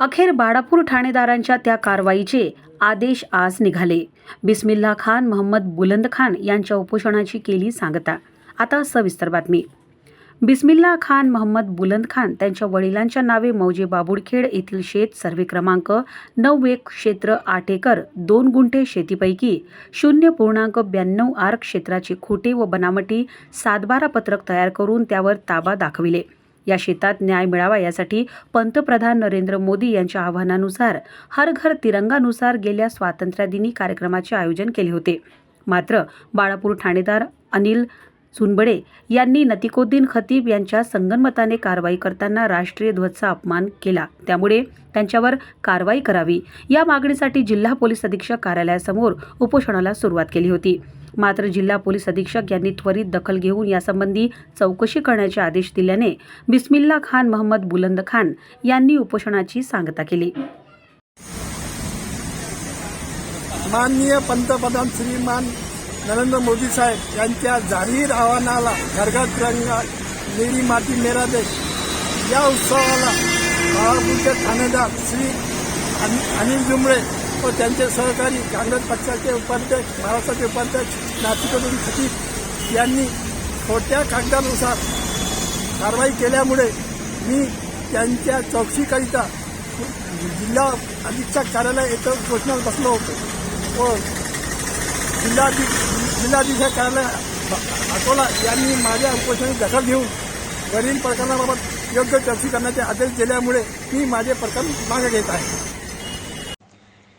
अखेर बाळापूर ठाणेदारांच्या त्या कारवाईचे आदेश आज निघाले. बिस्मिल्ला खान मोहम्मद बुलंद खान यांच्या उपोषणाची केली सांगता. आता सविस्तर बातमी. बिस्मिल्ला खान मोहम्मद बुलंद खान त्यांच्या वडिलांच्या नावे मौजे बाबुडखेड येथील शेत सर्वे क्रमांक नऊ एक क्षेत्र आठ एकर दोन गुंठे शेतीपैकी शून्य पूर्णांक ब्याण्णव आर क्षेत्राची खोटे व बनावटी सातबारा पत्रक तयार करून त्यावर ताबा दाखविले. या शेतात न्याय मिळावा यासाठी पंतप्रधान नरेंद्र मोदी यांच्या आव्हानानुसार हर घर तिरंगानुसार गेल्या स्वातंत्र्यदिनी कार्यक्रमाचे आयोजन केले होते. मात्र बाळापूर ठाणेदार अनिल सुनबडे यांनी नतिकोद्दीन खतीब यांच्या संगनमताने कारवाई करताना राष्ट्रीय ध्वजचा अपमान केला. त्यामुळे त्यांच्यावर कारवाई करावी. या मागणीसाठी जिल्हा पोलीस अधीक्षक कार्यालयासमोर उपोषणाला सुरुवात केली होती. मात्र जिल्हा पोलीस अधीक्षक यांनी त्वरित दखल घेऊन यासंबंधी चौकशी करण्याचे आदेश दिल्याने बिस्मिल्ला खान महम्मद बुलंद खान यांनी उपोषणाची सांगता केली. माननीय पंतप्रधान श्रीमान नरेंद्र मोदी साहेब यांच्या जाहीर आव्हानाला घरघर रंगा मेरी माती मेरा देश. या उत्सवाला बाळापूरचे ठाणेदार श्री अनिल जुमळे व त्यांचे सहकारी काँग्रेस पक्षाचे उपाध्यक्ष महाराष्ट्राचे उपाध्यक्ष नाशिकमधून सचिव यांनी खोट्या कागदानुसार कारवाई केल्यामुळे मी त्यांच्या चौकशीकरिता जिल्हा अधीक्षक कार्यालय येथे घोषणात बसलो होतो. व जिल्हा जिल्हाधीक्षक कार्यालय अकोला यांनी माझ्या उपोषणाची दखल घेऊन वरील प्रकरणाबाबत योग्य चौकशी करण्याचे आदेश दिल्यामुळे मी माझे प्रकरण मागे घेत आहे.